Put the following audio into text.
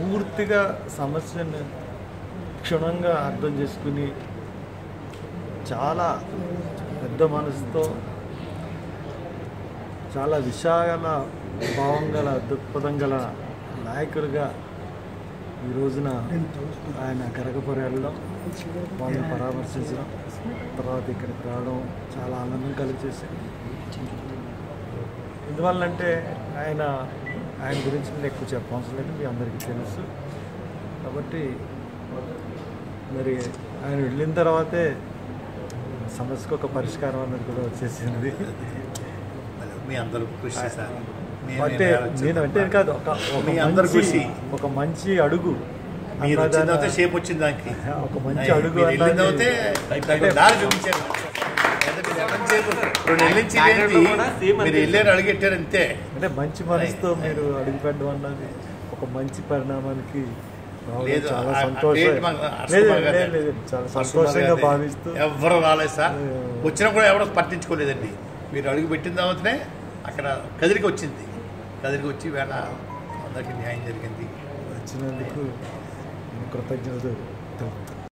పూర్తిగా సమస్యను క్షుణ్ణంగా అర్థం చేసుకుని చాలా పెద్ద మనసుతో చాలా విశాల భావం గల దృక్పథం గల నాయకులుగా ఈ రోజున ఆయన కరగపురి వాళ్ళని పరామర్శించడం తర్వాత ఇక్కడికి రావడం చాలా ఆనందం కలిగజేసింది. ఎందువల్లంటే ఆయన ఆయన గురించి నేను ఎక్కువ చెప్పవసరం లేదు మీ అందరికీ తెలుసు. కాబట్టి మరి ఆయన వెళ్ళిన తర్వాతే సమస్యకు ఒక పరిష్కారం అన్నది కూడా వచ్చేసింది మీ అందరూ కృషి అంటే? నేను అంటే కాదు ఒక మీ అందరి కృషి. ఒక మంచి అడుగు షేప్ వచ్చింది దానికి. ఒక మంచి అడుగు మీరు రెండు నెలల నుంచి మీరు. వెళ్ళారు అడిగెట్టారు అంతే. అంటే మంచి మనసుతో మీరు అడుగు పెట్టడం అన్నది ఒక మంచి పరిణామానికి చాలా సంతోషంగా భావిస్తూ. ఎవ్వరు రాలేదు సార్. వచ్చినా కూడా ఎవరు పట్టించుకోలేదండి. మీరు అడుగు పెట్టిన తర్వాతనే అక్కడ కదిరికి వచ్చింది. కదిరికి వచ్చి వేళ అందరికీ న్యాయం జరిగింది. వచ్చినందుకు కృతజ్ఞతలు తెలుపుతున్నాను